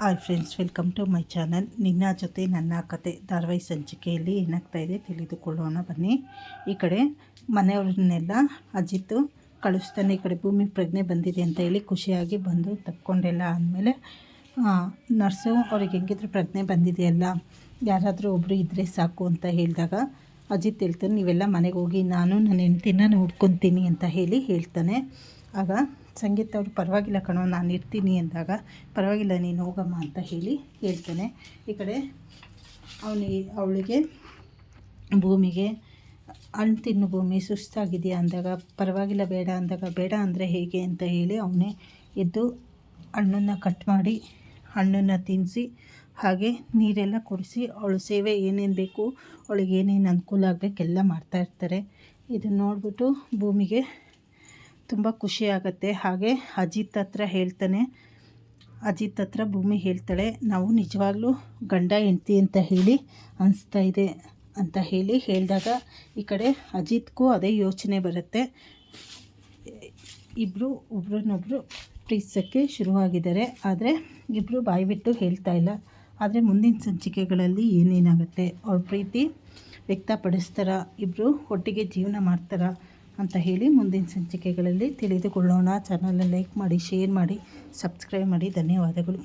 Hi friends, welcome to my channel. ನಿನ್ನ ಜೊತೆ ನನ್ನ ಕತೆ ಧಾರಾವಾಹಿ ಸಂಚಿಕೆಯಲ್ಲಿ ಏನಾಗ್ತಾ ಇದೆ ತಿಳಿದುಕೊಳ್ಳೋಣ. ಬನ್ನಿ. ಈ ಕಡೆ ಮನೆಯವ್ರನ್ನೆಲ್ಲ ಅಜಿತ್ತು ಕಳಿಸ್ತಾನೆ, ಈ ಕಡೆ ಭೂಮಿ ಪ್ರಜ್ಞೆ ಬಂದಿದೆ ಅಂತ ಹೇಳಿ ಖುಷಿಯಾಗಿ ಬಂದು ತಕ್ಕೊಂಡೆಲ್ಲ ಆದಮೇಲೆ ನರ್ಸು ಅವ್ರಿಗೆ ಹೆಂಗಿದ್ರು ಪ್ರಜ್ಞೆ ಬಂದಿದೆಯಲ್ಲ, ಯಾರಾದರೂ ಒಬ್ಬರು ಇದ್ದರೆ ಸಾಕು ಅಂತ ಹೇಳಿದಾಗ ಅಜಿತ್ ಹೇಳ್ತಾನೆ, ನೀವೆಲ್ಲ ಮನೆಗೆ ಹೋಗಿ ನಾನು ನನ್ನ ಹೆಂಡ್ತಿನ ನೋಡ್ಕೊತೀನಿ ಅಂತ ಹೇಳಿ ಹೇಳ್ತಾನೆ. ಆಗ ಸಂಗೀತ ಅವರು ಪರವಾಗಿಲ್ಲ ಕಣೋ, ನಾನು ಇರ್ತೀನಿ ಅಂದಾಗ, ಪರವಾಗಿಲ್ಲ ನೀನು ಹೋಗಮ್ಮ ಅಂತ ಹೇಳಿ ಹೇಳ್ತಾನೆ. ಈ ಕಡೆ ಅವನಿಗೆ ಅವಳಿಗೆ ಭೂಮಿಗೆ ಹಣ್ಣು ತಿನ್ನು ಭೂಮಿ ಸುಸ್ತಾಗಿದೆಯಾ ಅಂದಾಗ, ಪರವಾಗಿಲ್ಲ ಬೇಡ ಅಂದಾಗ, ಬೇಡ ಅಂದರೆ ಹೇಗೆ ಅಂತ ಹೇಳಿ ಅವನೇ ಎದ್ದು ಹಣ್ಣನ್ನು ಕಟ್ ಮಾಡಿ, ಹಣ್ಣನ್ನು ತಿನ್ನಿಸಿ ಹಾಗೆ ನೀರೆಲ್ಲ ಕುಡಿಸಿ, ಅವಳು ಸೇವೆ ಏನೇನು ಬೇಕು, ಅವಳಿಗೆ ಏನೇನು ಅನುಕೂಲ ಆಗಬೇಕೆಲ್ಲ ಮಾಡ್ತಾಯಿರ್ತಾರೆ ಇದನ್ನು ನೋಡಿಬಿಟ್ಟು ಭೂಮಿಗೆ ತುಂಬ ಖುಷಿ ಹಾಗೆ ಅಜಿತ್ ಹತ್ರ ಹೇಳ್ತಾನೆ. ಅಜಿತ್ ಹತ್ರ ಭೂಮಿ ಹೇಳ್ತಾಳೆ. ನಾವು ನಿಜವಾಗ್ಲೂ ಗಂಡ, ಹೆಂಡ್ತಿ ಅಂತ ಹೇಳಿ ಅನಿಸ್ತಾ ಇದೆ ಅಂತ ಹೇಳಿ ಹೇಳಿದಾಗ ಈ ಕಡೆ ಅಜಿತ್ಗೂ ಅದೇ ಯೋಚನೆ ಬರುತ್ತೆ. ಇಬ್ಬರು ಒಬ್ರನ್ನೊಬ್ಬರು ಪ್ರೀತಿಸೋಕ್ಕೆ ಶುರುವಾಗಿದ್ದಾರೆ. ಆದರೆ ಇಬ್ಬರು ಬಾಯಿ ಬಿಟ್ಟು ಹೇಳ್ತಾ ಇಲ್ಲ. ಆದರೆ ಮುಂದಿನ ಸಂಚಿಕೆಗಳಲ್ಲಿ ಏನೇನಾಗುತ್ತೆ? ಅವ್ರ ಪ್ರೀತಿ ವ್ಯಕ್ತಪಡಿಸ್ತಾರ? ಇಬ್ಬರು ಒಟ್ಟಿಗೆ ಜೀವನ ಮಾಡ್ತಾರ? ಅಂತ ಹೇಳಿ ಮುಂದಿನ ಸಂಚಿಕೆಗಳಲ್ಲಿ ತಿಳಿದುಕೊಳ್ಳೋಣ. ಚಾನಲ್ನ ಲೈಕ್ ಮಾಡಿ ಶೇರ್ ಮಾಡಿ ಸಬ್ಸ್ಕ್ರೈಬ್ ಮಾಡಿ. ಧನ್ಯವಾದಗಳು.